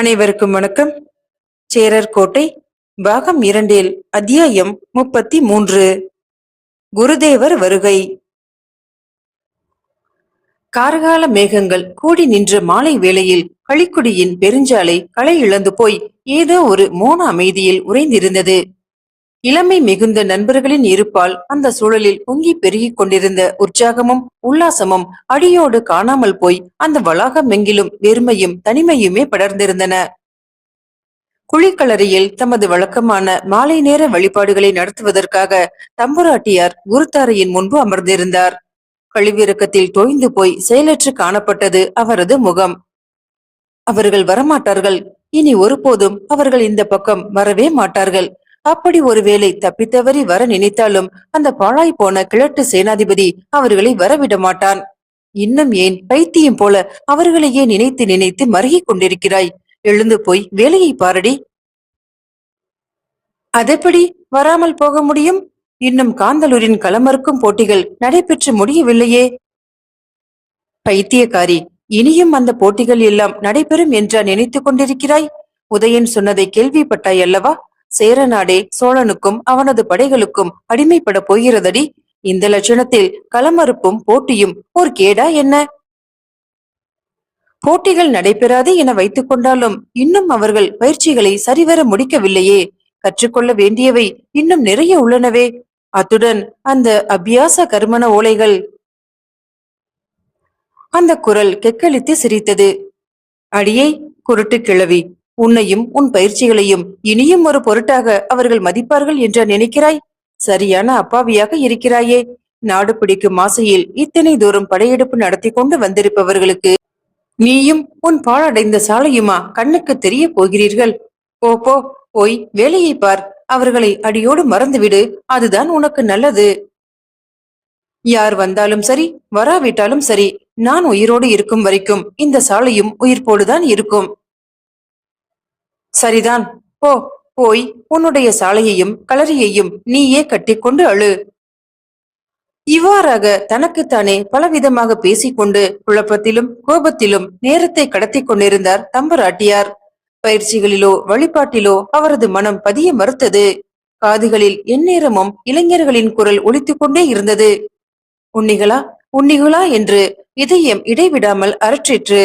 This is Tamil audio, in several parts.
அனைவருக்கும் வணக்கம். சேரர் கோட்டை பாகம் இரண்டில் அத்தியாயம் முப்பத்தி மூன்று குருதேவர் வருகை. கார்கால மேகங்கள் கூடி நின்ற மாலை வேளையில் களிக்குடியின் பெருஞ்சாலை களை இழந்து போய் ஏதோ ஒரு மோன அமைதியில் உறைந்திருந்தது. இளமை மிகுந்த நண்பர்களின் இருப்பால் அந்த சூழலில் பொங்கி பெருகிக் கொண்டிருந்த உற்சாகமும் உல்லாசமும் அடியோடு காணாமல் போய் அந்த வளாகம் எங்கிலும் வெறுமையும் தனிமையுமே படர்ந்திருந்தன. குழிக்களறியில் தமது வழக்கமான மாலை நேர வழிபாடுகளை நடத்துவதற்காக தம்புராட்டியார் குருத்தாரையின் முன்பு அமர்ந்திருந்தார். கழிவிறக்கத்தில் தோய்ந்து போய் செயலற்று காணப்பட்டது அவரது முகம். அவர்கள் வரமாட்டார்கள். இனி ஒருபோதும் அவர்கள் இந்த பக்கம் வரவே மாட்டார்கள். அப்படி ஒருவேளை தப்பித்தவறி வர நினைத்தாலும் அந்த பாழாய் போன கிழட்டு சேனாதிபதி அவர்களை வரவிட மாட்டான். இன்னும் ஏன் பைத்தியம் போல அவர்களையே நினைத்து நினைத்து மருகிக் கொண்டிருக்கிறாய்? எழுந்து போய் வேலையை பாரடி. அதெப்படி? வராமல் போக முடியும்? இன்னும் காந்தலூரின் களமறுக்கும் போட்டிகள் நடைபெற்று முடியவில்லையே. பைத்தியக்காரி இனியும் அந்த போட்டிகள் எல்லாம் நடைபெறும் என்றா நினைத்துக் கொண்டிருக்கிறாய்? உதயன் சொன்னதை கேள்விப்பட்டாய் அல்லவா? சேரநாடே சோழனுக்கும் அவனது படைகளுக்கும் அடிமைப்பட போகிறதடி. இந்த லட்சணத்தில் களமறுப்பும் போட்டியும் ஒரு கேடா என்ன? போட்டிகள் நடைபெறாது என வைத்துக் கொண்டாலும் இன்னும் அவர்கள் பயிற்சிகளை சரிவர முடிக்கவில்லையே. கற்றுக்கொள்ள வேண்டியவை இன்னும் நிறைய உள்ளனவே. அத்துடன் அந்த அபியாச கர்மண ஓலைகள். அந்த குரல் கெக்களித்து சிரித்தது. அடியே குருட்டு கிழவி உன்னையும் உன் பயிற்சிகளையும் இனியும் ஒரு பொருட்டாக அவர்கள் மதிப்பார்கள் என்று நினைக்கிறாய்? சரியான அப்பாவியாக இருக்கிறாயே. நாடு பிடிக்கும் ஆசையில் இத்தனை தூரம் படையெடுப்பு நடத்தி கொண்டு வந்திருப்பவர்களுக்கு நீயும் உன் பாழடைந்த சாலையுமா கண்ணுக்கு தெரிய போகிறீர்கள்? போ போ போய் வேலையை பார். அவர்களை அடியோடு மறந்துவிடு. அதுதான் உனக்கு நல்லது. யார் வந்தாலும் சரி வராவிட்டாலும் சரி நான் உயிரோடு இருக்கும் வரைக்கும் இந்த சாலையும் உயிர்ப்போடுதான் இருக்கும். சரிதான். போ போய் உன்னுடைய சாலையையும் களரியையும் நீயே கட்டிக்கொண்டு அழு. இவ்வாறாக தனக்குத்தானே பலவிதமாக பேசிக்கொண்டு குழப்பத்திலும் கோபத்திலும் நேரத்தை கடத்தி கொண்டிருந்தார் தம்பராட்டியார். பயிற்சிகளிலோ வழிபாட்டிலோ அவரது மனம் பதிய மறுத்தது. காதுகளில் எந்நேரமும் இளைஞர்களின் குரல் ஒழித்துக் கொண்டே இருந்தது. உன்னிகளா? உன்னிகளா? என்று இதயம் இடைவிடாமல் அரற்றிற்று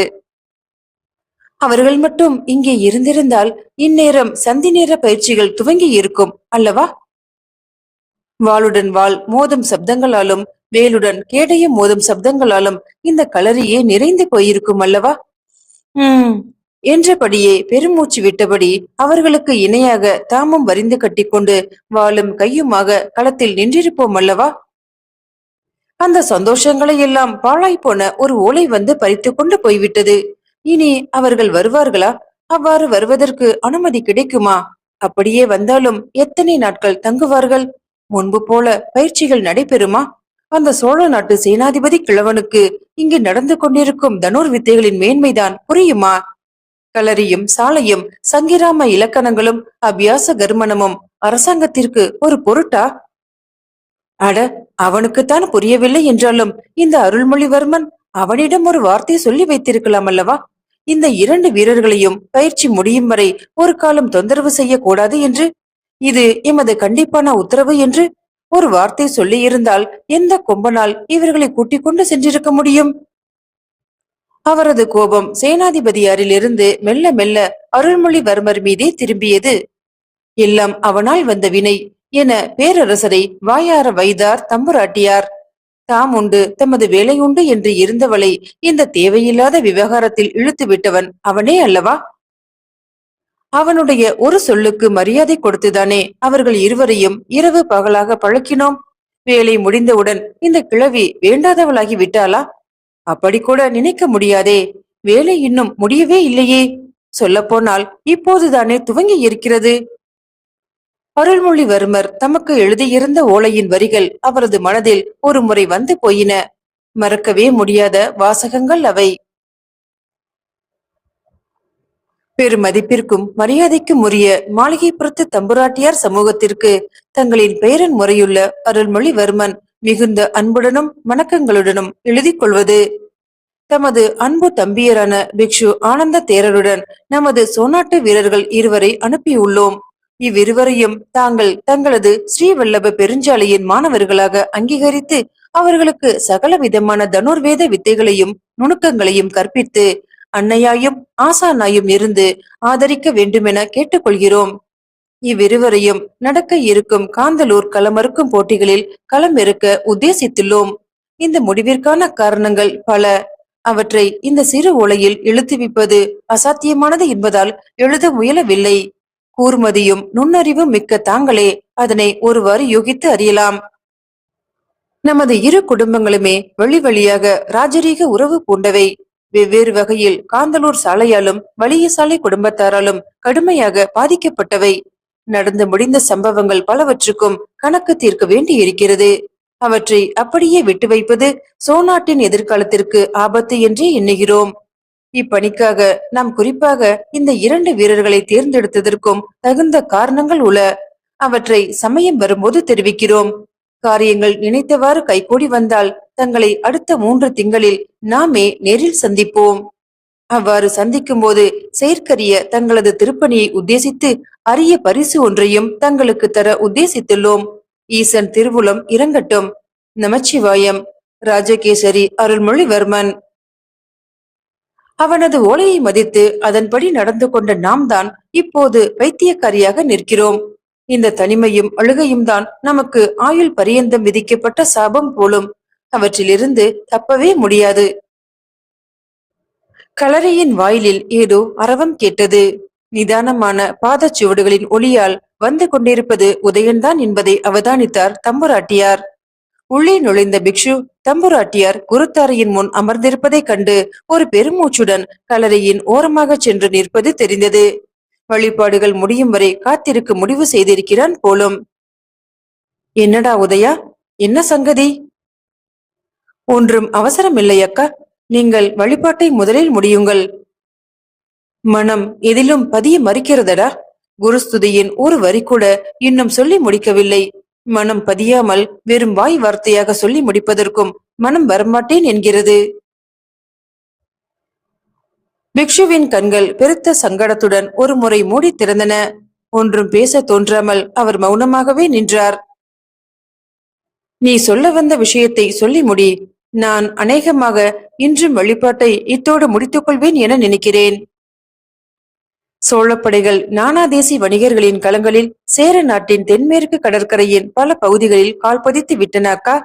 அவர்கள் மட்டும் இங்கே இருந்திருந்தால் இந்நேரம் சந்தி நேர பயிற்சிகள் துவங்கி இருக்கும் அல்லவா? வாளுடன் வாள் மோதும் சப்தங்களாலும் வேலுடன் கேடயம் மோதும் சப்தங்களாலும் இந்த களரியே நிறைந்து போயிருக்கும் அல்லவா? உம். என்றபடியே பெருமூச்சு விட்டபடி அவர்களுக்கு இணையாக தாமும் வரிந்து கட்டிக்கொண்டு வாளும் கையுமாக களத்தில் நின்றிருப்போம் அல்லவா? அந்த சந்தோஷங்களை எல்லாம் பாழாய் போன ஒரு ஓலை வந்து பறித்து கொண்டு போய்விட்டது. இனி அவர்கள் வருவார்களா? அவ்வாறு வருவதற்கு அனுமதி கிடைக்குமா? அப்படியே வந்தாலும் எத்தனை நாட்கள் தங்குவார்கள்? முன்பு போல பயிற்சிகள் நடைபெறுமா? அந்த சோழ நாட்டு சேனாதிபதி கிழவனுக்கு இங்கு நடந்து கொண்டிருக்கும் தனுர் வித்தைகளின் மேன்மைதான் புரியுமா? களரியும் சாலையும் சங்கிராம இலக்கணங்களும் அபியாச கர்மணமும் அரசாங்கத்திற்கு ஒரு பொருட்டா? அட அவனுக்குத்தான் புரியவில்லை என்றாலும் இந்த அருள்மொழிவர்மன் அவனிடம் ஒரு வார்த்தை சொல்லி வைத்திருக்கலாம் அல்லவா? இந்த இரண்டு வீரர்களையும் பயிற்சி முடியும் வரை ஒரு காலம் தொந்தரவு செய்யக்கூடாது என்று? இது எமது கண்டிப்பான உத்தரவு என்று? ஒரு வார்த்தை சொல்லி இருந்தால் எந்த கொம்பனால் இவர்களை கூட்டிக் கொண்டு சென்றிருக்க முடியும்? அவரது கோபம் சேனாதிபதியாரிலிருந்து மெல்ல மெல்ல அருள்மொழிவர்மர் மீதே திரும்பியது. எல்லாம் அவனால் வந்த வினை என பேரரசரை வாயார வைத்தார் தம்புராட்டியார். தாம் உண்டு. தமது வேலையுண்டு என்று இருந்தவளை இந்த தேவையில்லாத விவகாரத்தில் இழுத்து விட்டவன் அவனே அல்லவா? அவனுடைய ஒரு சொல்லுக்கு மரியாதை கொடுத்துதானே அவர்கள் இருவரையும் இரவு பகலாக பழக்கினோம். வேலை முடிந்தவுடன் இந்த கிழவி வேண்டாதவளாகி விட்டாளா? அப்படி கூட நினைக்க முடியாதே. வேலை இன்னும் முடியவே இல்லையே. சொல்லப்போனால் இப்போதுதானே துவங்கி இருக்கிறது? அருள்மொழிவர்மர் தமக்கு எழுதியிருந்த ஓலையின் வரிகள் அவரது மனதில் ஒரு முறை வந்து போயின. மறக்கவே முடியாத வாசகங்கள் அவை. பெருமதிப்பிற்கும் மரியாதைக்கும் உரிய மாளிகைப்புறத்து தம்புராட்டியார் சமூகத்திற்கு தங்களின் பெயரன் முறையுள்ள அருள்மொழிவர்மன் மிகுந்த அன்புடனும் வணக்கங்களுடனும் எழுதி கொள்வது. தமது அன்பு தம்பியரான பிக்ஷு ஆனந்த தேரருடன் நமது சோனாட்டு வீரர்கள் இருவரை அனுப்பியுள்ளோம். இவ்விருவரையும் தாங்கள் தங்களது ஸ்ரீவல்லப பெருஞ்சாலையின் மாணவர்களாக அங்கீகரித்து அவர்களுக்கு சகல விதமான தனுர்வேத வித்தைகளையும் நுணுக்கங்களையும் கற்பித்து அன்னையாயும் ஆசானாயும் இருந்து ஆதரிக்க வேண்டுமென கேட்டுக்கொள்கிறோம். இவ்விருவரையும் நடக்க இருக்கும் காந்தலூர் களமறுக்கும் போட்டிகளில் களமிறக்க உத்தேசித்துள்ளோம். இந்த முடிவிற்கான காரணங்கள் பல. அவற்றை இந்த சிறு ஓலையில் எழுத்துவிப்பது அசாத்தியமானது என்பதால் எழுத முயலவில்லை. கூர்மதியும் நுண்ணறிவும் மிக்க தாங்களே அதனை ஒருவாறு யோகித்து அறியலாம். நமது இரு குடும்பங்களுமே வழி வழியாக ராஜரீக உறவு பூண்டவை. வெவ்வேறு வகையில் காந்தலூர் சாலையாலும் வலிய சாலை குடும்பத்தாராலும் கடுமையாக பாதிக்கப்பட்டவை. நடந்து முடிந்த சம்பவங்கள் பலவற்றுக்கும் கணக்கு தீர்க்க வேண்டியிருக்கிறது. அவற்றை அப்படியே விட்டு வைப்பது சோநாட்டின் எதிர்காலத்திற்கு ஆபத்து என்றே எண்ணுகிறோம். இப்பணிக்காக நாம் குறிப்பாக இந்த இரண்டு வீரர்களை தேர்ந்தெடுத்ததற்கும் தகுந்த காரணங்கள் உள. அவற்றை சமயம் வரும்போது தெரிவிக்கிறோம். காரியங்கள் நினைத்தவாறு கைகூடி வந்தால் தங்களை அடுத்த மூன்று திங்களில் நாமே நேரில் சந்திப்போம். அவ்வாறு சந்திக்கும் போது செயற்கரிய தங்களது திருப்பணியை உத்தேசித்து அரிய பரிசு ஒன்றையும் தங்களுக்கு தர உத்தேசித்துள்ளோம். ஈசன் திருவுளம் இறங்கட்டும். நமச்சிவாயம். ராஜகேசரி அருள்மொழிவர்மன். அவனது ஓலையை மதித்து அதன்படி நடந்து கொண்ட நாம் தான் இப்போது வைத்தியக்காரியாக நிற்கிறோம். இந்த தனிமையும் அழுகையும் தான் நமக்கு ஆயுள் பரியந்தம் விதிக்கப்பட்ட சாபம் போலும். அவற்றிலிருந்து தப்பவே முடியாது. களரியின் வாயிலில் ஏதோ அரவம் கேட்டது. நிதானமான பாதச்சுவடுகளின் ஒளியால் வந்து கொண்டிருப்பது உதயன்தான் என்பதை அவதானித்தார் தம்புராட்டியார். உள்ளே நுழைந்த பிக்ஷு தம்புராட்டியார் குருத்தாரையின் முன் அமர்ந்திருப்பதைக் கண்டு ஒரு பெருமூச்சுடன் கலரையின் ஓரமாக சென்று நிற்பது தெரிந்தது. வழிபாடுகள் முடியும் வரை காத்திருக்க முடிவு செய்திருக்கிறான் போலும். என்னடா உதயா என்ன சங்கதி? ஒன்றும் அவசரமில்லை அக்கா. நீங்கள் வழிபாட்டை முதலில் முடியுங்கள். மனம் எதிலும் பதிய மறிக்கிறதடா? குருஸ்துதியின் ஒரு வரி கூட இன்னும் சொல்லி முடிக்கவில்லை. மனம் பதியாமல் வெறும் வாய் வார்த்தையாக சொல்லி முடிப்பதற்கும் மனம் வரமாட்டேன் என்கிறது. பிக்ஷுவின் கண்கள் பெருத்த சங்கடத்துடன் ஒரு முறை மூடி திறந்தன. ஒன்றும் பேச தோன்றாமல் அவர் மௌனமாகவே நின்றார். நீ சொல்ல வந்த விஷயத்தை சொல்லி முடி. நான் அநேகமாக இன்றும் வழிபாட்டை இத்தோடு முடித்துக் கொள்வேன் என நினைக்கிறேன். சோழப்படைகள் நானாதேசி வணிகர்களின் களங்களில் சேர நாட்டின் தென்மேற்கு கடற்கரையின் பல பகுதிகளில் கால்பதித்து விட்டனாக்கா?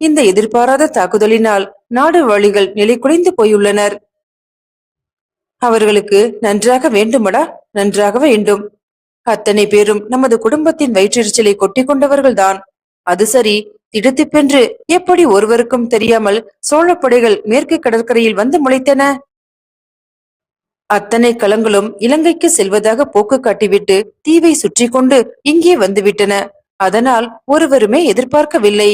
இந்த எதிர்பாராத தாக்குதலினால் நாடு வழிகள் நிலைக்குலைந்து போயுள்ளனர். அவர்களுக்கு நன்றாக வேண்டுமடா? நன்றாக வேண்டும். அத்தனை பேரும் நமது குடும்பத்தின் வயிற்றெரிச்சலை கொட்டிக் கொண்டவர்கள்தான். அது சரி திடுத்திப்பென்று எப்படி ஒருவருக்கும் தெரியாமல் சோழப்படைகள் மேற்கு கடற்கரையில் வந்து முளைத்தன? அத்தனை களங்களும் இலங்கைக்கு செல்வதாக போக்கு காட்டிவிட்டு தீவை சுற்றி கொண்டு இங்கே வந்துவிட்டன. அதனால் ஒருவருமே எதிர்பார்க்கவில்லை.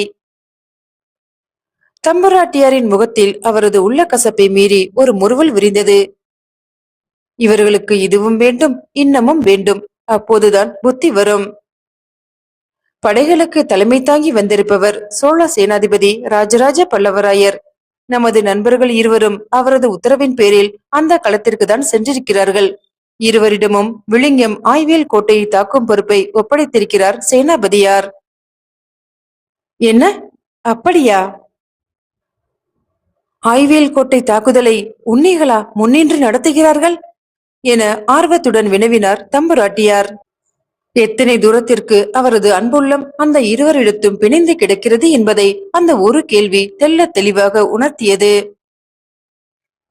தம்பராட்டியாரின் முகத்தில் அவரது உள்ள கசப்பை மீறி ஒரு முறுவல் விரிந்தது. இவர்களுக்கு இதுவும் வேண்டும் இன்னமும் வேண்டும். அப்போதுதான் புத்தி வரும். படைகளுக்கு தலைமை தாங்கி வந்திருப்பவர் சோழ சேனாதிபதி ராஜராஜ பல்லவராயர். நமது நண்பர்கள் இருவரும் அவரது உத்தரவின் பேரில் அந்த களத்திற்கு தான் சென்றிருக்கிறார்கள். இருவரிடமும் விழிங்கம் ஆய்வியல் கோட்டையை தாக்கும் பொறுப்பை ஒப்படைத்திருக்கிறார் சேனாபதியார். என்ன? அப்படியா? ஆய்வியல் கோட்டை தாக்குதலை உன்னிகளா முன்னின்று நடத்துகிறார்கள்? என ஆர்வத்துடன் வினவினார் தம்புராட்டியார். எத்தனை தூரத்திற்கு அவரது அன்புள்ளம் அந்த இருவரிடத்தும் பிணைந்து கிடக்கிறது என்பதை அந்த ஒரு கேள்வி தெல்ல தெளிவாக உணர்த்தியது.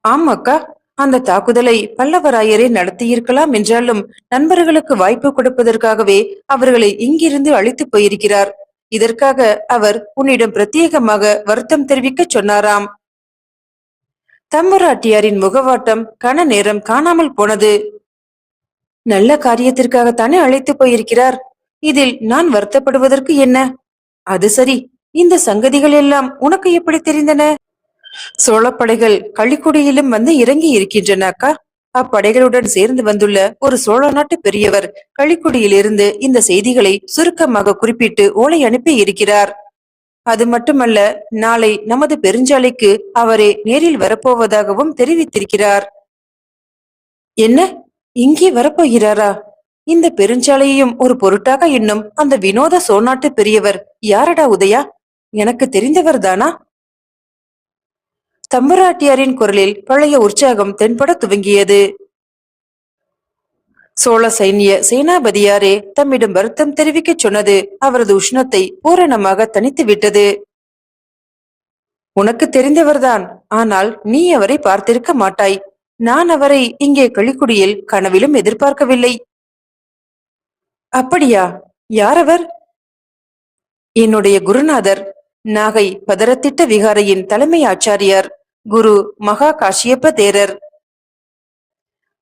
ஆம் அக்கா அந்த தாக்குதலை பல்லவராயரே நடத்தியிருக்கலாம் என்றாலும் நண்பர்களுக்கு வாய்ப்பு கொடுப்பதற்காகவே அவர்களை இங்கிருந்து அழைத்து போயிருக்கிறார். இதற்காக அவர் உன்னிடம் பிரத்யேகமாக வருத்தம் தெரிவிக்க சொன்னாராம். தம்பராட்டியாரின் முகவாட்டம் கன நேரம் காணாமல் போனது. நல்ல காரியத்திற்காகத்தானே அழைத்து போயிருக்கிறார். இதில் நான் வருத்தப்படுவதற்கு என்ன? அது சரி இந்த சங்கதிகள் எல்லாம் உனக்கு எப்படி தெரிந்தன? சோழப்படைகள் களிக்குடியிலும் வந்து இறங்கி இருக்கின்றன அக்கா அப்படைகளுடன் சேர்ந்து வந்துள்ள ஒரு சோழ நாட்டு பெரியவர் களிக்குடியிலிருந்து இந்த செய்திகளை சுருக்கமாக குறிப்பிட்டு ஓலை அனுப்பி இருக்கிறார். அது மட்டுமல்ல நாளை நமது பெருஞ்சாலைக்கு அவரே நேரில் வரப்போவதாகவும் தெரிவித்திருக்கிறார். என்ன? இங்கே வரப்போகிறாரா? இந்த பெருஞ்சாலையையும் ஒரு பொருட்டாக எண்ணும் அந்த வினோத சோனாட்டு பெரியவர் யாரடா உதயா? எனக்கு தெரிந்தவர்தானா தம்புராட்டியாரின் குரலில் பழைய உற்சாகம் தென்பட துவங்கியது. சோழ சைன்ய சேனாபதியாரே தம்மிடம் வருத்தம் தெரிவிக்கச் சொன்னது அவரது உஷ்ணத்தை பூரணமாக தனித்து விட்டது. உனக்கு தெரிந்தவர்தான். ஆனால் நீ அவரை பார்த்திருக்க மாட்டாய். நான் அவரை இங்கே களிக்குடியில் கனவிலும் எதிர்பார்க்கவில்லை. அப்படியா? யாரவர் என்னுடைய குருநாதர் நாகை பதரத்திட்ட விகாரையின் தலைமை ஆச்சாரியார் குரு மகா காஷியப்ப தேரர்.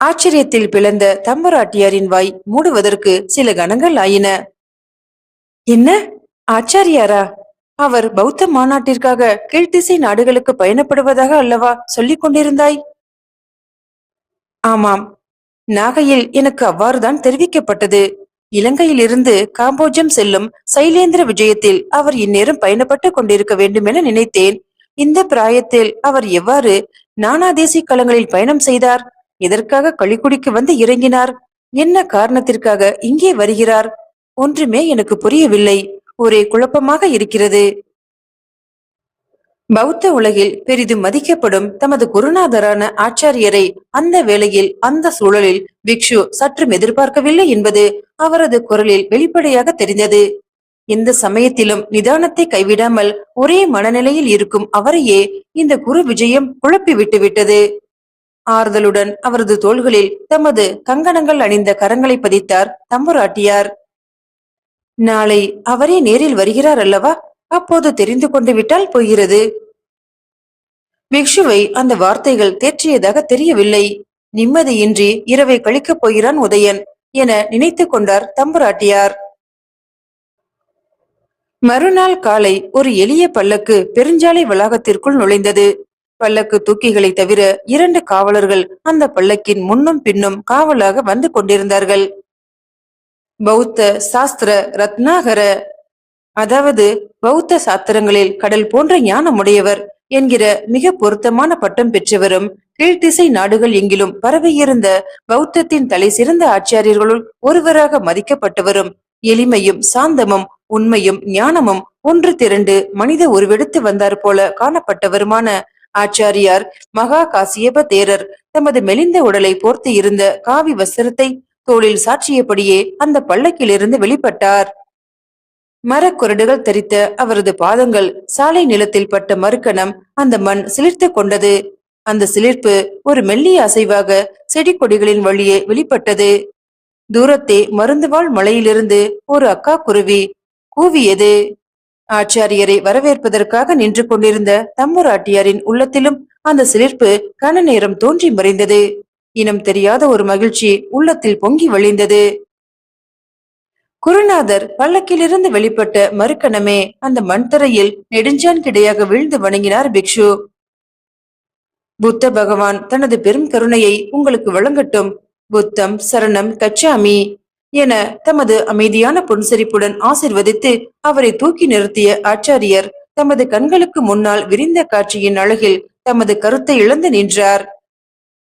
ஆச்சரியத்தில் பிளந்த தம்பராட்டியாரின் வாய் மூடுவதற்கு சில கணங்கள் ஆயின. என்ன? ஆச்சாரியாரா? அவர் பௌத்த மாநாட்டிற்காக கீழ்த்திசை நாடுகளுக்கு பயணப்படுவதாக அல்லவா சொல்லிக் கொண்டிருந்தாய்? ஆமாம். நாகையில் எனக்கு அவ்வாறுதான் தெரிவிக்கப்பட்டது. இலங்கையிலிருந்து காம்போஜம் செல்லும் சைலேந்திர விஜயத்தில் அவர் இந்நேரம் பயணப்பட்டு கொண்டிருக்க வேண்டும் என நினைத்தேன். இந்த பிராயத்தில் அவர் எவ்வாறு நானா தேசிய களங்களில் பயணம் செய்தார்? எதற்காக களிக்குடிக்கு வந்து இறங்கினார்? என்ன காரணத்திற்காக இங்கே வருகிறார்? ஒன்றுமே எனக்கு புரியவில்லை. ஒரே குழப்பமாக இருக்கிறது. பௌத்த உலகில் பெரிதும் மதிக்கப்படும் தமது குருநாதரான ஆச்சாரியரை அந்த வேளையில் அந்த சூழலில் பிக்ஷு சற்றும் எதிர்பார்க்கவில்லை என்பது அவரது குரலில் வெளிப்படையாக தெரிந்தது. இந்த சமயத்திலும் நிதானத்தை கைவிடாமல் ஒரே மனநிலையில் இருக்கும் அவரையே இந்த குரு விஜயம் குழப்பி விட்டுவிட்டது. ஆறுதலுடன் அவரது தோள்களில் தமது கங்கணங்கள் அணிந்த கரங்களை பதித்தார் தம்புராட்டியார். நாளை அவரே நேரில் வருகிறார் அல்லவா? அப்போது தெரிந்து கொண்டு விட்டால் போகிறது. பிக்ஷுவை அந்த வார்த்தைகள் தேற்றியதாக தெரியவில்லை. நிம்மதியின்றி இரவை கழிக்கப் போகிறான் உதயன் என நினைத்துக் கொண்டார் தம்புராட்டியார். மறுநாள் காலை ஒரு எளிய பல்லக்கு பெருஞ்சாலை வளாகத்திற்குள் நுழைந்தது. பல்லக்கு தூக்கிகளை தவிர இரண்டு காவலர்கள் அந்த பல்லக்கின் முன்னும் பின்னும் காவலாக வந்து கொண்டிருந்தார்கள். பௌத்த சாஸ்திர ரத்னாகர அதாவது பௌத்த சாத்திரங்களில் கடல் போன்ற ஞானமுடையவர் என்கிற மிக பொருத்தமான பட்டம் பெற்றவரும் கீழ்த்திசை நாடுகள் எங்கிலும் பரவியிருந்த பௌத்தத்தின் தலை சிறந்த ஆச்சாரியர்களுள் ஒருவராக மதிக்கப்பட்டவரும் எளிமையும் சாந்தமும் உண்மையும் ஞானமும் ஒன்று திரண்டு மனித உருவெடுத்து வந்தார் போல காணப்பட்டவருமான ஆச்சாரியார் மகா காசியப தேரர் தமது மெலிந்த உடலை போர்த்து இருந்த காவி வஸ்திரத்தை தோளில் சாட்சியபடியே அந்த பள்ளக்கிலிருந்து வெளிப்பட்டார். மரக்குரடுகள் தெரித்த அவரது பாதங்கள் சாலை நிலத்தில் பட்ட மறுக்கணம் அந்த மண் சிலிர்த்து கொண்டது. அந்த சிலிர்ப்பு ஒரு மெல்லிய அசைவாக செடி கொடிகளின் வழியே வெளிப்பட்டது. தூரத்தே மருந்துவாள் மலையிலிருந்து ஒரு அக்கா குருவி கூவியது. ஆச்சாரியரை வரவேற்பதற்காக நின்று கொண்டிருந்த தம்முராட்டியாரின் உள்ளத்திலும் அந்த சிலிர்ப்பு கன நேரம் தோன்றி மறைந்தது. இனம் தெரியாத ஒரு மகிழ்ச்சி உள்ளத்தில் பொங்கி வழிந்தது. குருநாதர் பல்லக்கிலிருந்து வெளிப்பட்ட மறுக்கணமே அந்த மண்தரையில் நெடுஞ்சான் கிடையாக வீழ்ந்து வணங்கினார் பிக்ஷு. புத்த பகவான் தனது பெரும் கருணையை உங்களுக்கு வழங்கட்டும். புத்தம் சரணம் கச்சாமி என தமது அமைதியான புன்சரிப்புடன் ஆசிர்வதித்து அவரை தூக்கி நிறுத்திய ஆச்சாரியர் தமது கண்களுக்கு முன்னால் விரிந்த காட்சியின் அழகில் தமது கருத்தை இழந்து நின்றார்.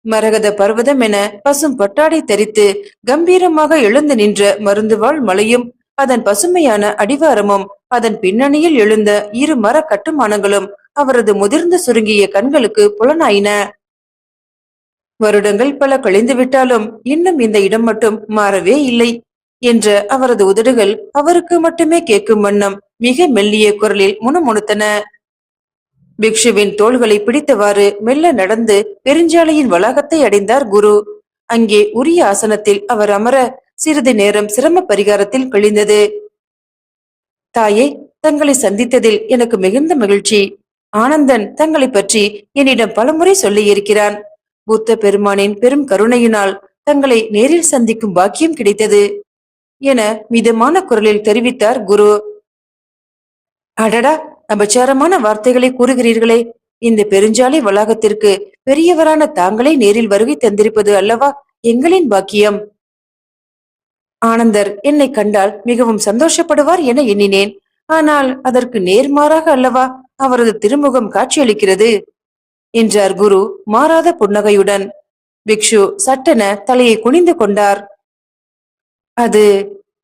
மரகத பர்வதம் என பசும் பட்டாடை தரித்து கம்பீரமாக எழுந்து நின்ற மருந்துவாள் மலையும் அதன் பசுமையான அடிவாரமும் அதன் பின்னணியில் எழுந்த இரு மர கட்டுமானங்களும் அவரது முதிர்ந்து சுருங்கிய கண்களுக்கு புலனாயின. வருடங்கள் பல கழிந்து விட்டாலும் இன்னும் இந்த இடம் மட்டும் மாறவே இல்லை என்ற அவரது உதடுகள் அவருக்கு மட்டுமே கேட்கும் வண்ணம் மிக மெல்லிய குரலில் முணுமுணுத்தன. பிக்ஷுவின் தோள்களை பிடித்தவாறு மெல்ல நடந்து பெருஞ்சாலையின் வளாகத்தை அடைந்தார் குரு. அங்கே உரிய ஆசனத்தில் அவர் அமர சிறிது நேரம் சிரம பரிகாரத்தில் கழிந்தது. தாயே தங்களை சந்தித்ததில் எனக்கு மிகுந்த மகிழ்ச்சி. ஆனந்தன் தங்களை பற்றி என்னிடம் பலமுறை சொல்லியிருக்கிறான் புத்த பெருமானின் பெரும் கருணையினால் தங்களை நேரில் சந்திக்கும் பாக்கியம் கிடைத்தது என மிதமான குரலில் தெரிவித்தார் குரு. அடடா அபச்சாரமான வார்த்தைகளை கூறுகிறீர்களே இந்த பெருஞ்சாலை வளாகத்திற்கு பெரியவரான தாங்களே நேரில் வருகை தந்திருப்பது அல்லவா எங்களின் பாக்கியம்? ஆனந்தர் என்னை கண்டால் மிகவும் சந்தோஷப்படுவார் என எண்ணினேன். ஆனால் அதற்கு நேர்மாறாக அல்லவா அவரது திருமுகம் காட்சியளிக்கிறது? என்றார் குரு மாறாத புன்னகையுடன். பிக்ஷு சட்டென தலையை குனிந்து கொண்டார். அது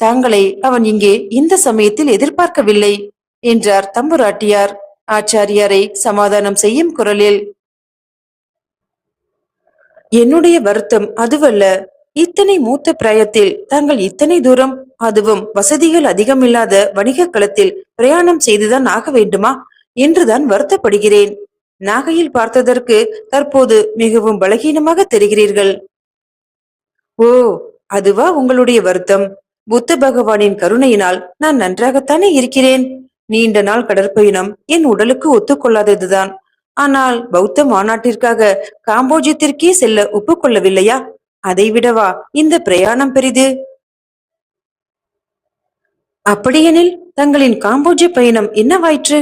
தாங்களை அவன் இங்கே இந்த சமயத்தில் எதிர்பார்க்கவில்லை. என்றார் தம்புராட்டியார். ஆச்சாரியாரை சமாதானம் செய்யும் குரலில் என்னுடைய வருத்தம் அதுவல்ல. இத்தனை மூத்த பிராயத்தில் தாங்கள் இத்தனை தூரம் அதுவும் வசதிகள் அதிகமில்லாத வணிக களத்தில் பிரயாணம் செய்துதான் ஆக வேண்டுமா? என்றுதான் வருத்தப்படுகிறேன். நாகையில் பார்த்ததற்கு தற்போது மிகவும் பலகீனமாக தெரிகிறீர்கள். ஓ அதுவா உங்களுடைய வருத்தம். புத்த பகவானின் கருணையினால் நான் நன்றாகத்தானே இருக்கிறேன். நீண்ட நாள் கடற்பயணம் என் உடலுக்கு ஒத்துக்கொள்ளாததுதான். ஆனால் பௌத்த மாநாட்டிற்காக காம்போஜியத்திற்கே செல்ல ஒப்புக்கொள்ளவில்லையா? அதை விடவா இந்த பிரயாணம் பெரிது? அப்படியெனில் தங்களின் காம்போஜிய பயணம் என்னவாயிற்று?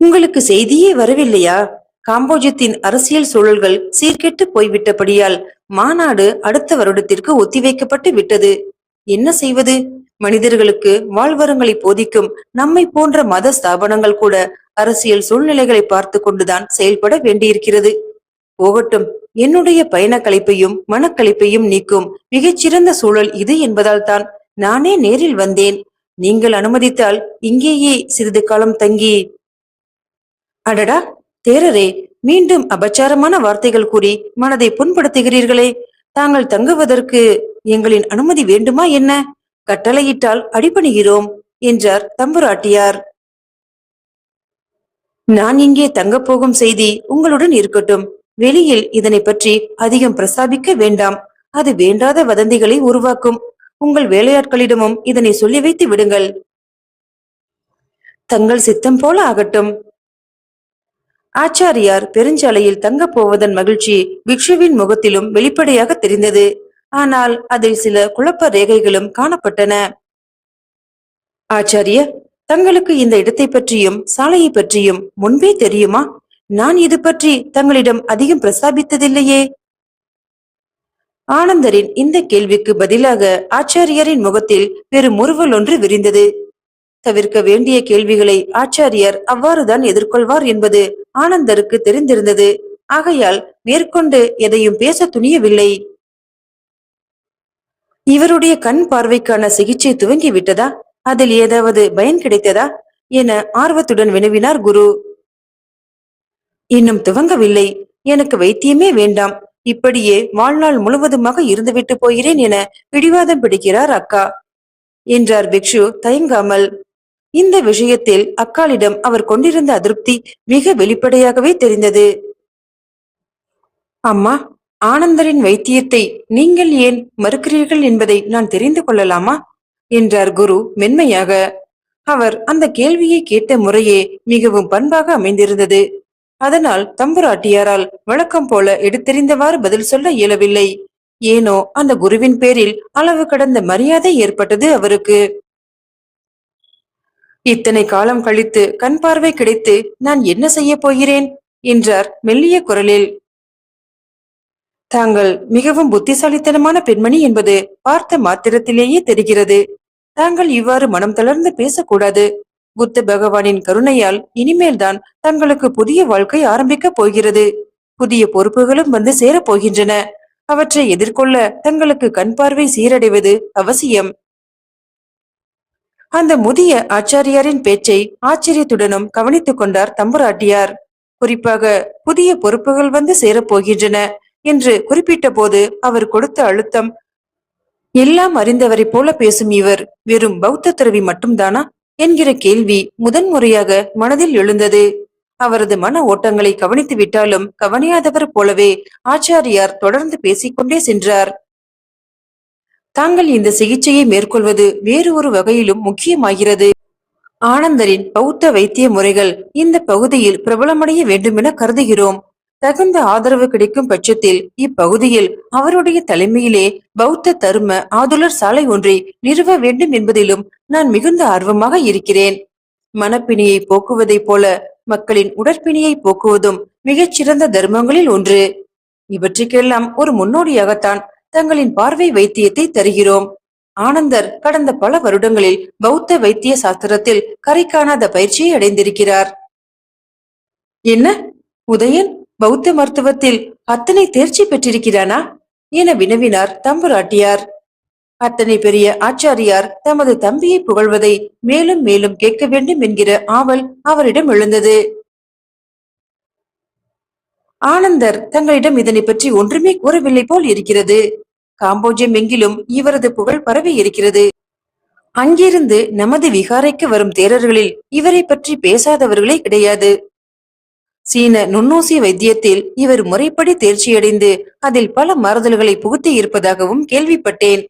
உங்களுக்கு செய்தியே வரவில்லையா? காம்போஜியத்தின் அரசியல் சூழல்கள் சீர்கெட்டு போய்விட்டபடியால் மாநாடு அடுத்த வருடத்திற்கு ஒத்திவைக்கப்பட்டு விட்டது. என்ன செய்வது? மனிதர்களுக்கு வாழ்வரங்களை போதிக்கும் நம்மை போன்ற மத ஸ்தாபனங்கள் கூட அரசியல் சூழ்நிலைகளை பார்த்து கொண்டுதான் செயல்பட வேண்டியிருக்கிறது. போகட்டும் என்னுடைய பயண களைப்பையும் மனக்களைப்பையும் நீக்கும் மிகச்சிறந்த சூழல் இது என்பதால் தான் நானே நேரில் வந்தேன். நீங்கள் அனுமதித்தால் இங்கேயே சிறிது காலம் தங்கி. அடடா தேரரே மீண்டும் அபச்சாரமான வார்த்தைகள் கூறி மனதை புண்படுத்துகிறீர்களே. தாங்கள் தங்குவதற்கு எங்களின் அனுமதி வேண்டுமா என்ன? கட்டளையிட்டால் அடிபணிகிறோம் என்றார் தம்புராட்டியார். நான் இங்கே தங்கப் போகும் செய்தி உங்களுடன் இருக்கட்டும். வெளியில் இதனை பற்றி அதிகம் பிரசாபிக்க வேண்டாம். அது வேண்டாத வதந்திகளை உருவாக்கும். உங்கள் வேலையாட்களிடமும் இதனை சொல்லி வைத்து விடுங்கள். தங்கள் சித்தம் போல ஆகட்டும். ஆச்சாரியார் பெருஞ்சாலையில் தங்கப் போவதன் மகிழ்ச்சி பிக்ஷுவின் முகத்திலும் வெளிப்படையாக தெரிந்தது. ஆனால் அதில் சில குழப்ப ரேகைகளும் காணப்பட்டன. ஆச்சாரிய தங்களுக்கு இந்த இடத்தை பற்றியும் சாலையை பற்றியும் முன்பே தெரியுமா? நான் இது பற்றி தங்களிடம் அதிகம் பிரஸ்தாபித்ததில்லையே. ஆனந்தரின் இந்த கேள்விக்கு பதிலாக ஆச்சாரியரின் முகத்தில் பெரும் முறுவல் ஒன்று விரிந்தது. தவிர்க்க வேண்டிய கேள்விகளை ஆச்சாரியர் அவ்வாறுதான் எதிர்கொள்வார் என்பது ஆனந்தருக்கு தெரிந்திருந்தது. ஆகையால் மேற்கொண்டு எதையும் பேச துணியவில்லை. இவருடைய கண் பார்வைக்கான சிகிச்சை துவங்கி விட்டதா? அதில் ஏதாவது பயன் கிடைத்ததா? என ஆர்வத்துடன் வினவினார் குரு. இன்னும் துவங்கவில்லை. எனக்கு வைத்தியமே வேண்டாம். இப்படியே வாழ்நாள் முழுவதுமாக இருந்துவிட்டு போகிறேன் என பிடிவாதம் பிடிக்கிறார் அக்கா. என்றார் பிக்ஷு தயங்காமல். இந்த விஷயத்தில் அக்காளிடம் அவர் கொண்டிருந்த அதிருப்தி மிக வெளிப்படையாகவே தெரிந்தது. அம்மா ஆனந்தரின் வைத்தியத்தை நீங்கள் ஏன் மறுக்கிறீர்கள் என்பதை நான் தெரிந்து கொள்ளலாமா? என்றார் குரு மென்மையாக. அவர் அந்த கேள்வியை கேட்ட முறையே மிகவும் பண்பாக அமைந்திருந்தது. அதனால் தம்புராட்டியாரால் வழக்கம் போல எடுத்தெறிந்தவாறு பதில் சொல்ல இயலவில்லை. ஏனோ அந்த குருவின் பேரில் அளவு கடந்த மரியாதை ஏற்பட்டது அவருக்கு. இத்தனை காலம் கழித்து கண் பார்வை கிடைத்து நான் என்ன செய்ய போகிறேன்? என்றார் மெல்லிய குரலில். தாங்கள் மிகவும் புத்திசாலித்தனமான பெண்மணி என்பது பார்த்த மாத்திரத்திலேயே தெரிகிறது. தாங்கள் இவ்வாறு மனம் தளர்ந்து பேசக்கூடாது. புத்த பகவானின் கருணையால் இனிமேல்தான் தங்களுக்கு புதிய வாழ்க்கை ஆரம்பிக்கப் போகிறது. புதிய பொறுப்புகளும் வந்து சேரப் போகின்றன. அவற்றை எதிர்கொள்ள தங்களுக்கு கண் பார்வை சீரடைவது அவசியம். அந்த முதிய ஆச்சாரியாரின் பேச்சை ஆச்சரியத்துடனும் கவனித்துக் கொண்டார் தம்புராட்டியார். குறிப்பாக புதிய பொறுப்புகள் வந்து சேரப் போகின்றன. என்று குறிப்பிட்ட போது அவர் கொடுத்த அழுத்தம் எல்லாம் அறிந்தவரை போல பேசும் இவர். வெறும் பௌத்த துறவி மட்டும்தானா? என்கிற கேள்வி முதன்முறையாக மனதில் எழுந்தது. அவரது மன ஓட்டங்களை கவனித்து விட்டாலும் கவனியாதவர் போலவே ஆச்சாரியார் தொடர்ந்து பேசிக்கொண்டே சென்றார். தாங்கள் இந்த சிகிச்சையை மேற்கொள்வது வேறு ஒரு வகையிலும் முக்கியமாகிறது. ஆனந்தரின் பௌத்த வைத்திய முறைகள் இந்த பகுதியில் பிரபலமடைய வேண்டுமென கருதுகிறோம். தகுந்த ஆதரவு கிடைக்கும் பட்சத்தில் இப்பகுதியில் அவருடைய தலைமையிலே பௌத்த தர்ம ஆதுலர் சாலை ஒன்றை நிறுவ வேண்டும் என்பதிலும் நான் மிகுந்த ஆர்வமாக இருக்கிறேன். மனப்பிணியை போக்குவதைப் போல மக்களின் உடற்பிணியை போக்குவதும் மிகச்சிறந்த தர்மங்களில் ஒன்று. இவற்றுக்கெல்லாம் ஒரு முன்னோடியாகத்தான் தங்களின் பார்வை வைத்தியத்தை தருகிறோம். ஆனந்தர் கடந்த பல வருடங்களில் பௌத்த வைத்திய சாஸ்திரத்தில் கரை காணாத பயிற்சியை அடைந்திருக்கிறார். என்ன? உதயன்? பௌத்த மருத்துவத்தில் அத்தனை தேர்ச்சி பெற்றிருக்கிறானா? என வினவினார் தம்புராட்டியார். அத்தனை பெரிய ஆச்சாரியார் தமது தம்பியை புகழ்வதை மேலும் மேலும் கேட்க வேண்டும் என்கிற ஆவல் அவரிடம் எழுந்தது. ஆனந்தர் தங்களிடம் இதனை பற்றி ஒன்றுமே கூறவில்லை போல் இருக்கிறது. காம்போஜியம் எங்கிலும் இவரது புகழ் பரவி இருக்கிறது. அங்கிருந்து நமது விகாரைக்கு வரும் தேரர்களில் இவரை பற்றி பேசாதவர்களே கிடையாது. சீன நுண்ணூசி வைத்தியத்தில் இவர் முறைப்படி தேர்ச்சியடைந்து அதில் பல மாறுதல்களை புகுத்தி இருப்பதாகவும் கேள்விப்பட்டேன்.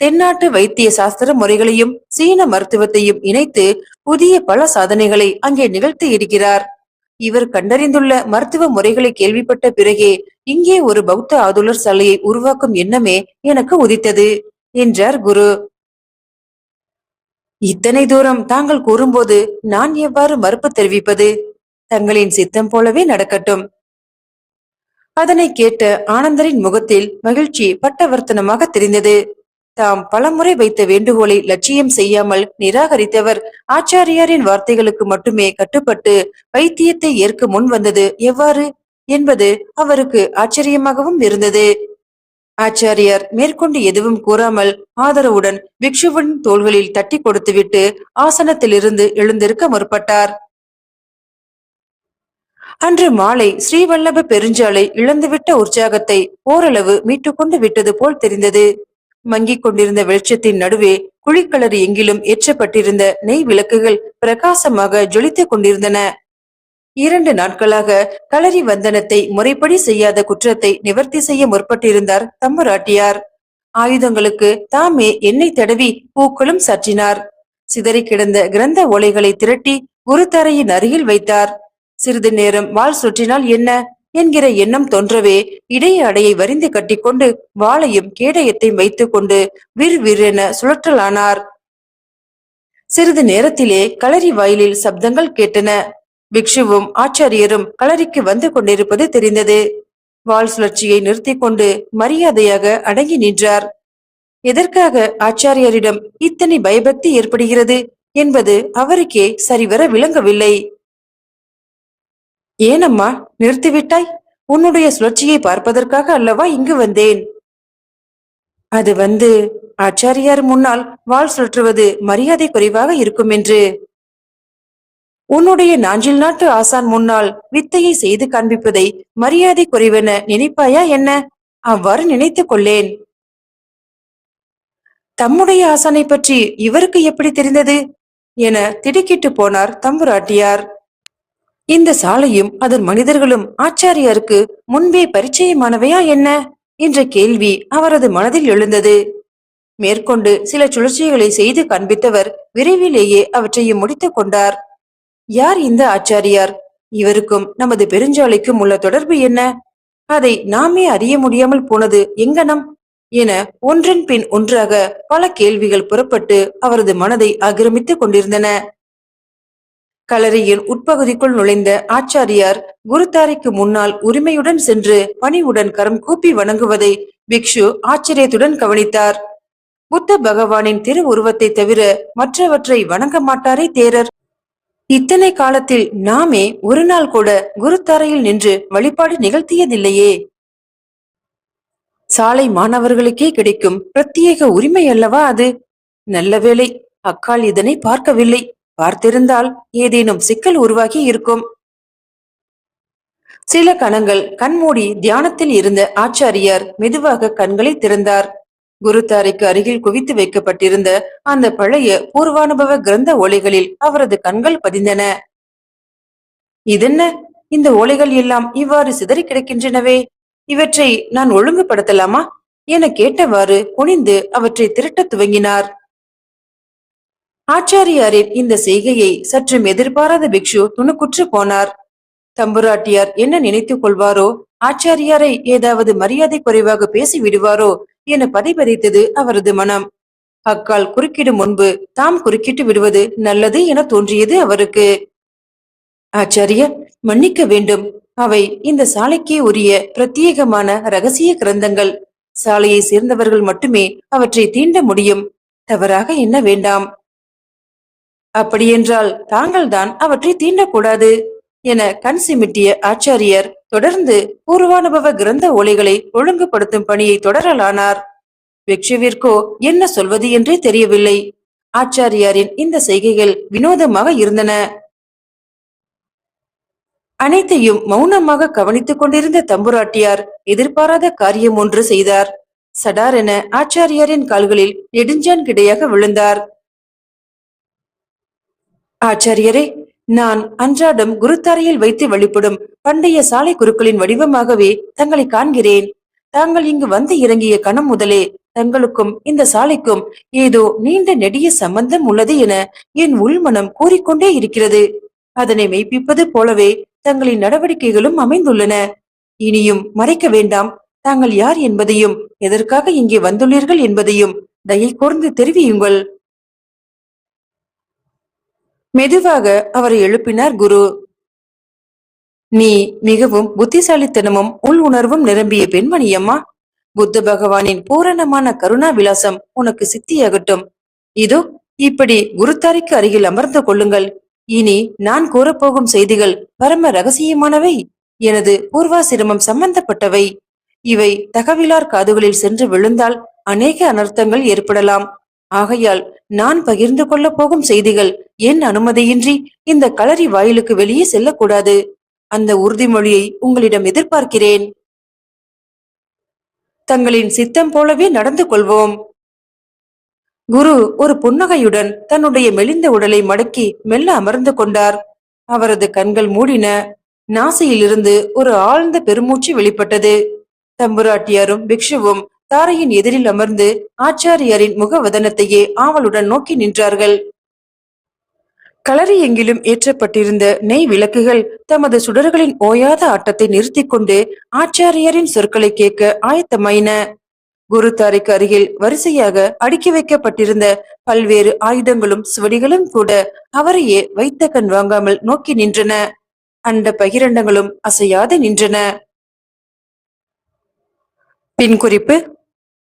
தென்னாட்டு வைத்திய சாஸ்திர முறைகளையும் சீன மருத்துவத்தையும் இணைத்து புதிய பல சாதனைகளை அங்கே நிகழ்த்தி இருக்கிறார். இவர் கண்டறிந்துள்ள மருத்துவ முறைகளை கேள்விப்பட்ட பிறகே இங்கே ஒரு பௌத்த ஆதுலர் சாலையை உருவாக்கும் எண்ணமே எனக்கு உதித்தது என்றார் குரு. இத்தனை தூரம் தாங்கள் கூறும்போது நான் எவ்வாறு மறுப்பு தெரிவிப்பது? தங்களின் சித்தம் போலவே நடக்கட்டும். அதனை கேட்ட ஆனந்தரின் முகத்தில் மகிழ்ச்சி பட்டவர்த்தனமாக தெரிந்தது. தாம் பலமுறை வைத்த வேண்டுகோளை லட்சியம் செய்யாமல் நிராகரித்தவர் ஆச்சாரியாரின் வார்த்தைகளுக்கு மட்டுமே கட்டுப்பட்டு வைத்தியத்தை ஏற்க முன் வந்தது எவ்வாறு? என்பது அவருக்கு ஆச்சரியமாகவும் இருந்தது. ஆச்சாரியார் மேற்கொண்டு எதுவும் கூறாமல் ஆதரவுடன் பிக்ஷுவின் தோள்களில் தட்டி கொடுத்துவிட்டு ஆசனத்திலிருந்து எழுந்திருக்க முற்பட்டார். அன்று மாலை ஸ்ரீவல்லப பெருஞ்சாலை இழந்துவிட்ட உற்சாகத்தை ஓரளவு மீட்டுக்கொண்டு விட்டது போல் தெரிந்தது. மங்கிக் கொண்டிருந்த வெளிச்சத்தின் நடுவே குழிக்கலர் எங்கிலும் ஏற்றப்பட்டிருந்த நெய் விளக்குகள் பிரகாசமாக ஜொலித்துக் கொண்டிருந்தன. இரண்டு நாட்களாக களரி வந்தனத்தை முறைப்படி செய்யாத குற்றத்தை நிவர்த்தி செய்ய முற்பட்டிருந்தார் தம்புராட்டியார் ஆயுதங்களுக்கு தாமே எண்ணெய் தடவி பூக்களும் சற்றினார். சிதறி கிடந்த கிரந்த ஓலைகளை திரட்டி குருத்தரையின் அருகில் வைத்தார். சிறிது நேரம் வாள் சுற்றினால் என்ன? என்கிற எண்ணம் தோன்றவே இடைய அடையை வரிந்து கட்டிக்கொண்டு வாளையும் கேடயத்தையும் வைத்துக் கொண்டு விர் சுழற்றலானார். சிறிது நேரத்திலே களரி வாயிலில் சப்தங்கள் கேட்டன. பிக்ஷுவும் ஆச்சாரியரும் களரிக்கு வந்து கொண்டிருப்பது தெரிந்தது. வாள் சுழற்சியை நிறுத்தி கொண்டு மரியாதையாக அடங்கி நின்றார். எதற்காக ஆச்சாரியரிடம் இத்தனை பயபக்தி ஏற்படுகிறது? என்பது அவருக்கே சரிவர விளங்கவில்லை. ஏனம்மா நிறுத்திவிட்டாய்? உன்னுடைய சுழற்சியை பார்ப்பதற்காக அல்லவா இங்கு வந்தேன்? அது வந்து ஆச்சாரியார் முன்னால் வாள் சுழற்றுவது மரியாதை குறைவாக இருக்கும் என்று. உன்னுடைய நாஞ்சில் நாட்டு ஆசான் முன்னால் வித்தையை செய்து காண்பிப்பதை மரியாதை குறைவென நினைப்பாயா என்ன? அவ்வாறு நினைத்துக் கொள்ளேன். தம்முடைய ஆசானை பற்றி இவருக்கு எப்படி தெரிந்தது? என திடுக்கிட்டு போனார் தம்புராட்டியார். இந்த சாலையும் அதன் மனிதர்களும் ஆச்சாரியாருக்கு முன்பே பரிச்சயமானவையா என்ன? என்ற கேள்வி அவரது மனதில் எழுந்தது. மேற்கொண்டு சில சுழற்சிகளை செய்து காண்பித்தவர் விரைவிலேயே அவற்றையும் முடித்துக் கொண்டார். யார் இந்த ஆச்சாரியார்? இவருக்கும் நமது பெருஞ்சாலைக்கும் உள்ள தொடர்பு என்ன? அதை நாமே அறிய முடியாமல் போனது எங்கனம்? என ஒன்றன் பின் ஒன்றாக பல கேள்விகள் புறப்பட்டு அவரது மனதை ஆக்கிரமித்துக் கொண்டிருந்தன. கலரியின் உட்பகுதிக்குள் நுழைந்த ஆச்சாரியார் குருத்தாரிக்கு முன்னால் உரிமையுடன் சென்று பணிவுடன் கரம் கூப்பி வணங்குவதை பிக்ஷு ஆச்சரியத்துடன் கவனித்தார். புத்த பகவானின் திரு உருவத்தை தவிர மற்றவற்றை வணங்க மாட்டாரே தேரர். இத்தனை காலத்தில் நாமே ஒரு நாள் கூட குருத்தாரையில் நின்று வழிபாடு நிகழ்த்தியதில்லையே. சாலை மாணவர்களுக்கே கிடைக்கும் பிரத்யேக உரிமை அல்லவா அது? நல்ல வேளை அக்கால் இதனை பார்க்கவில்லை. பார்த்திருந்தால் ஏதேனும் சிக்கல் உருவாகி இருக்கும். சில கணங்கள் கண்மூடி தியானத்தில் இருந்த ஆச்சாரியார் மெதுவாக கண்களை திறந்தார். குருத்தாரைக்கு அருகில் குவித்து வைக்கப்பட்டிருந்த அந்த பழைய பூர்வானுபவ கிரந்த ஓலைகளில் அவரது கண்கள் பதிந்தன. இதென்ன? இந்த ஓலைகள் எல்லாம் இவ்வாறு சிதறி கிடக்கின்றனவே? இவற்றை நான் ஒழுங்குபடுத்தலாமா? என கேட்டவாறு குனிந்து அவற்றை திரட்டத் துவங்கினார். ஆச்சாரியாரின் இந்த செய்கையை சற்றும் எதிர்பாராத பிக்ஷு துணுக்குற்று போனார். தம்புராட்டியார் என்ன நினைத்துக் கொள்வாரோ? ஆச்சாரியாரை ஏதாவது மரியாதை குறைவாக பேசி விடுவாரோ? என பதைபதைத்தது அவரது மனம். அக்கால் குறுக்கிடும் முன்பு தாம் குறுக்கிட்டு விடுவது நல்லது என தோன்றியது அவருக்கு. ஆச்சாரியர் மன்னிக்க வேண்டும். அவை இந்த சாலைக்கே உரிய பிரத்யேகமான ரகசிய கிரந்தங்கள். சாலையை சேர்ந்தவர்கள் மட்டுமே அவற்றை தீண்ட முடியும். தவறாக என்ன வேண்டாம். அப்படியென்றால் தாங்கள்தான் அவற்றை தீண்டக்கூடாது என கண் சிமிட்டிய ஆச்சாரியர் தொடர்ந்து பூர்வானுபவ கிரந்த ஓலைகளை ஒழுங்குபடுத்தும் பணியை தொடரலானார். பிக்ஷுவிற்கோ என்ன சொல்வது என்றே தெரியவில்லை. ஆச்சாரியாரின் இந்த செய்கைகள் வினோதமாக இருந்தன. அனைத்தையும் மௌனமாக கவனித்துக் கொண்டிருந்த தம்புராட்டியார் எதிர்பாராத காரியம் ஒன்று செய்தார். சடார் என ஆச்சாரியாரின் கால்களில் நெடுஞ்சான் கிடையாக விழுந்தார். ஆச்சாரியரே நான் அன்றாடம் குருத்தாரையில் வைத்து வழிபடும் பண்டைய சாலை குருக்களின் வடிவமாகவே தங்களை காண்கிறேன். தாங்கள் இங்கு வந்து இறங்கிய கணம் முதலே தங்களுக்கும் இந்த சாலைக்கும் ஏதோ நீண்ட நெடிய சம்பந்தம் உள்ளது என என் உள்மனம் கூறிக்கொண்டே இருக்கிறது. அதனை மெய்ப்பிப்பது போலவே தங்களின் நடவடிக்கைகளும் அமைந்துள்ளன. இனியும் மறைக்க வேண்டாம். தாங்கள் யார் என்பதையும் எதற்காக இங்கே வந்துள்ளீர்கள் என்பதையும் தயை கூர்ந்து தெரிவியுங்கள். மெதுவாக அவரை எழுப்பினார் குரு. நீ மிகவும் புத்திசாலித்தனமும் உள் உணர்வும் நிரம்பிய பெண்மணி அம்மா. புத்த பகவானின் பூரணமான கருணா விலாசம் உனக்கு சித்தியாகட்டும். இதோ இப்படி குருத்தாரிக்கு அருகில் அமர்ந்து கொள்ளுங்கள். இனி நான் கூறப்போகும் செய்திகள் பரம ரகசியமானவை. எனது பூர்வாசிரமம் சம்பந்தப்பட்டவை. இவை தகவிலார் காதுகளில் சென்று விழுந்தால் அநேக அனர்த்தங்கள் ஏற்படலாம். ஆகையால் நான் பகிர்ந்து கொள்ளப் போகும் செய்திகள் என் அனுமதியின்றி இந்த களரி வாயிலுக்கு வெளியே செல்லக்கூடாது. அந்த உறுதிமொழியை உங்களிடம் எதிர்பார்க்கிறேன். தங்களின் சித்தம் போலவே நடந்து கொள்வோம். குரு ஒரு புன்னகையுடன் தன்னுடைய மெலிந்த உடலை மடக்கி மெல்ல அமர்ந்து கொண்டார். அவரது கண்கள் மூடின. நாசியிலிருந்து ஒரு ஆழ்ந்த பெருமூச்சு வெளிப்பட்டது. தம்புராட்டியாரும் பிக்ஷுவும் தாரையின் எதிரில் அமர்ந்து ஆச்சாரியாரின் முகவதனத்தையே ஆவலுடன் நோக்கி நின்றார்கள். களரி எங்கிலும் ஏற்றப்பட்டிருந்த நெய் விளக்குகள் தமது சுடர்களின் ஓயாத ஆட்டத்தை நிறுத்திக் கொண்டு ஆச்சாரியரின் சொற்களை கேட்க ஆயத்தமாயின. குருத்தாரைக்கு அருகில் வரிசையாக அடுக்கி வைக்கப்பட்டிருந்த பல்வேறு ஆயுதங்களும் சுவடிகளும் கூட அவரையே வைத்த கண் வாங்காமல் நோக்கி நின்றன. அண்ட பகிரண்டங்களும் அசையாது நின்றன. பின் குறிப்பு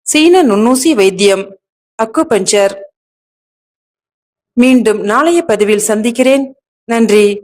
சீன நுண்ணூசி வைத்தியம். அக்குபஞ்சர். மீண்டும் நாளைய பதிவில் சந்திக்கிறேன். நன்றி.